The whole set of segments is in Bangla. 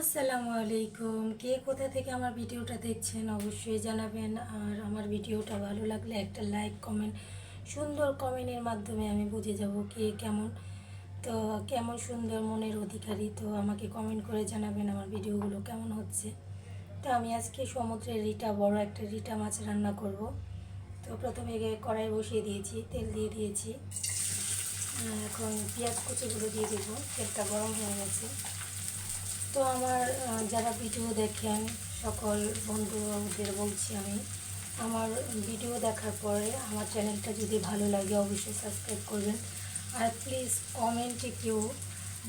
আসসালামু আলাইকুম। কে কোথা থেকে আমার ভিডিওটা দেখছেন অবশ্যই জানাবেন। আর আমার ভিডিওটা ভালো লাগলে একটা লাইক, কমেন্ট, সুন্দর কমেন্টের মাধ্যমে আমি বুঝে যাব কে কেমন। তো কেমন সুন্দর মনের অধিকারী, তো আমাকে কমেন্ট করে জানাবেন আমার ভিডিওগুলো কেমন হচ্ছে। তো আমি আজকে সমুদ্রের রিটা, বড় একটা রিটা মাছ রান্না করব। তো প্রথমে কড়াই বসিয়ে দিয়েছি, তেল দিয়ে দিয়েছি। এখন পেঁয়াজ কুচিগুলো দিয়ে দেবো, তেলটা গরম হয়ে গেছে। তো আমার যারা ভিডিও দেখেন, সকল বন্ধুদের বলছি আমি, আমার ভিডিও দেখার পরে আমার চ্যানেলটা যদি ভালো লাগে অবশ্যই সাবস্ক্রাইব করবেন। আর প্লিজ কমেন্টে কেউ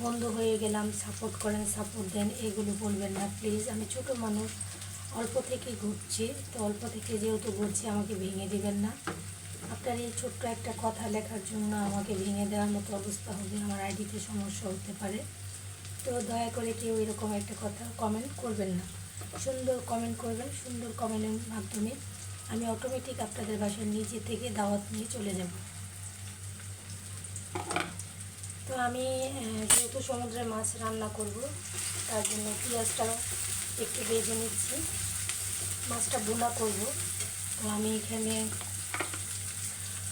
বন্ধু হয়ে গেলাম সাপোর্ট করেন সাপোর্ট দেন, এগুলো বলবেন না। প্লিজ আমি ছোট মানুষ, অল্প থেকে ঘুরছি, তো অল্প থেকে যেহেতু ঘুরছি, আমাকে ভেঙে দিবেন না। আপনার এই ছোট্ট একটা কথা লেখার জন্য আমাকে ভেঙে দেওয়ার মতো অবস্থা হবে, আমার আইডিতে সমস্যা হতে পারে। তো দয়া করে কেউ এরকম একটা কথা কমেন্ট করবেন না। সুন্দর কমেন্ট করবেন, সুন্দর কমেন্টের মাধ্যমে আমি অটোমেটিক আপনাদের বাসায় নিজে থেকে দাওয়াত নিয়ে চলে যাব। তো আমি যেহেতু সমুদ্রের মাছ রান্না করব, তার জন্য পেঁয়াজটা একটু ভেজে নিচ্ছি। মাছটা ভুনা করব। তো আমি এখানে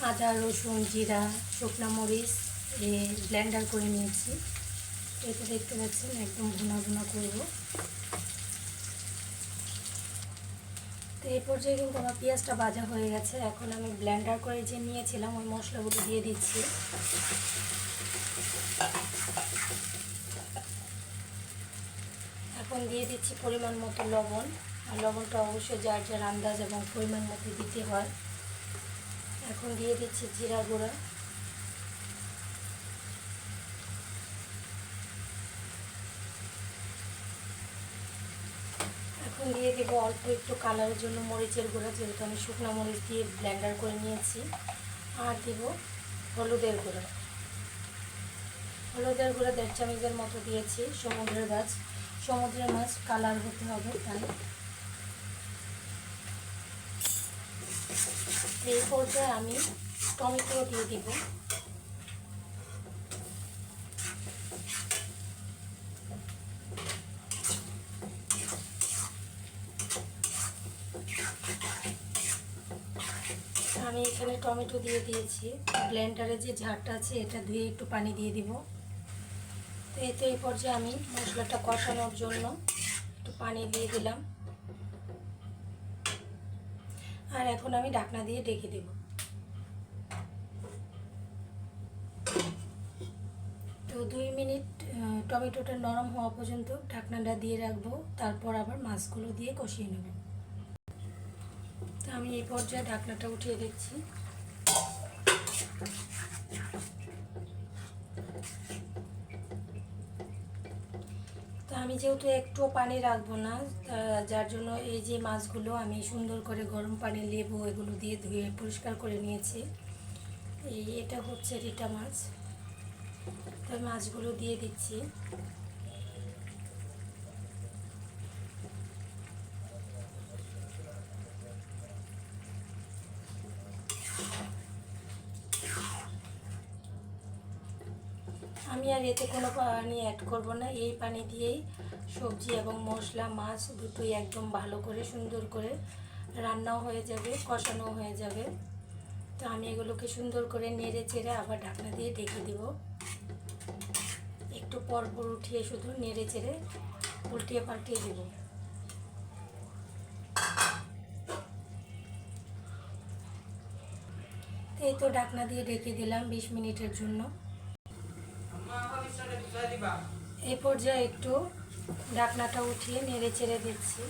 আদা, রসুন, জিরা, শুকনা মরিচ, এ ব্লেন্ডার করে নিয়েছি। এটা দেখতে পাচ্ছেন, একদম ভুনা ভুনা করব। তো এই পর্যায়ে কিন্তু আমার পেঁয়াজটা ভাজা হয়ে গেছে। এখন আমি ব্লেন্ডার করে যে নিয়েছিলাম, ওই মশলাগুলো দিয়ে দিচ্ছি। এখন দিয়ে দিচ্ছি পরিমাণ মতো লবণ। আর লবণটা অবশ্যই যার যার আন্দাজ এবং পরিমাণ মতো দিতে হয়। এখন দিয়ে দিচ্ছি জিরা গুঁড়া। এখন দিয়ে দেবো, অল্প একটু কালারের জন্য মরিচের গুঁড়া, যেহেতু আমি শুকনো মরিচ দিয়ে ব্লেন্ডার করে নিয়েছি। আর দেব হলুদের গুঁড়া। হলুদের গুঁড়া দেড় চামচের মতো দিয়েছি, সমুদ্রের গাছ সমুদ্রের মাছ কালার হতে হবে তাই। এই পর্যায়ে আমি টমেটো দিয়ে দিব। আমি এখানে টমেটো দিয়ে দিয়েছি। ব্লেন্ডারে যে ঝাড়টা আছে, এটা ধুয়ে একটু পানি দিয়ে দিব। তো এতে এই পর্যায়ে আমি মশলাটা কষানোর জন্য একটু পানি দিয়ে দিলাম। আর এখন আমি ঢাকনা দিয়ে ডেকে দেব। তো দুই মিনিট টমেটোটা নরম হওয়া পর্যন্ত ঢাকনাটা দিয়ে রাখব। তারপর আবার মাছগুলো দিয়ে কষিয়ে নেব। তো আমি এই পর্যায়ে ঢাকনাটা উঠিয়ে দেখছি। তো আমি যেহেতু একটুও পানি রাখব না যার জন্য এই যে মাছগুলো আমি সুন্দর করে গরম পানি, লেবু এগুলো দিয়ে ধুয়ে পরিষ্কার করে নিয়েছি। এই এটা হচ্ছে রিটা মাছ। তো মাছগুলো দিয়ে দিচ্ছি। আমি আর এতে কোনো পানি অ্যাড করব না। এই পানি দিয়েই সবজি এবং মশলা, মাছ দুটোই একদম ভালো করে, সুন্দর করে রান্নাও হয়ে যাবে কষানো হয়ে যাবে। তো আমি এগুলোকে সুন্দর করে নেড়ে চেড়ে আবার ঢাকনা দিয়ে ঢেকে দিব। একটু পর পর উঠিয়ে শুধু নেড়ে চেড়ে উল্টিয়ে পাল্টিয়ে দেব। এই তো ঢাকনা দিয়ে ঢেকে দিলাম বিশ মিনিটের জন্য। এই পর্যায়ে একটু ঢাকনাটা উঠিয়ে নেড়ে চেড়ে দিচ্ছি।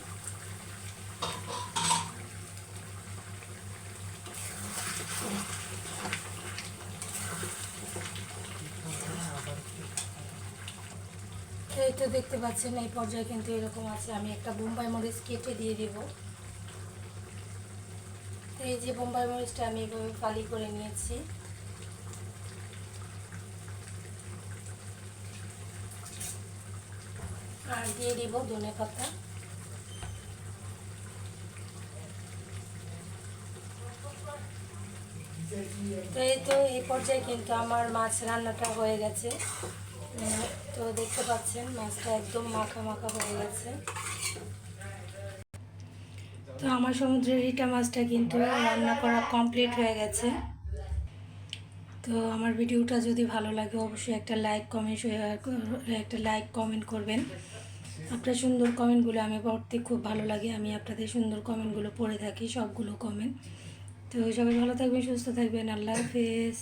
এই তো দেখতে পাচ্ছেন, এই পর্যায়ে কিন্তু এরকম আছে। আমি একটা বোম্বাই মরিচ কেটে দিয়ে দিব। এই যে বোম্বাই মরিচটা আমি এভাবে ফালি করে নিয়েছি। আর দিয়ে দিব ধনে পাতা। তো এই তো এই পর্যায়ে কিন্তু আমার মাছ রান্নাটা হয়ে গেছে। তো দেখতে পাচ্ছেন মাছটা একদম মাখা মাখা হয়ে গেছে। তো আমার সমুদ্রের রিটা মাছটা কিন্তু রান্না করা কমপ্লিট হয়ে গেছে। তো আমার ভিডিওটা যদি ভালো লাগে অবশ্যই একটা লাইক, কমেন্ট একটা লাইক, কমেন্ট করবেন। আপনার সুন্দর কমেন্টগুলো আমি পড়তে খুব ভালো লাগে। আমি আপনাদের সুন্দর কমেন্টগুলো পড়ে থাকি, সবগুলো কমেন্ট। তো সবাই ভালো থাকবেন, সুস্থ থাকবেন। আল্লাহ হাফেজ।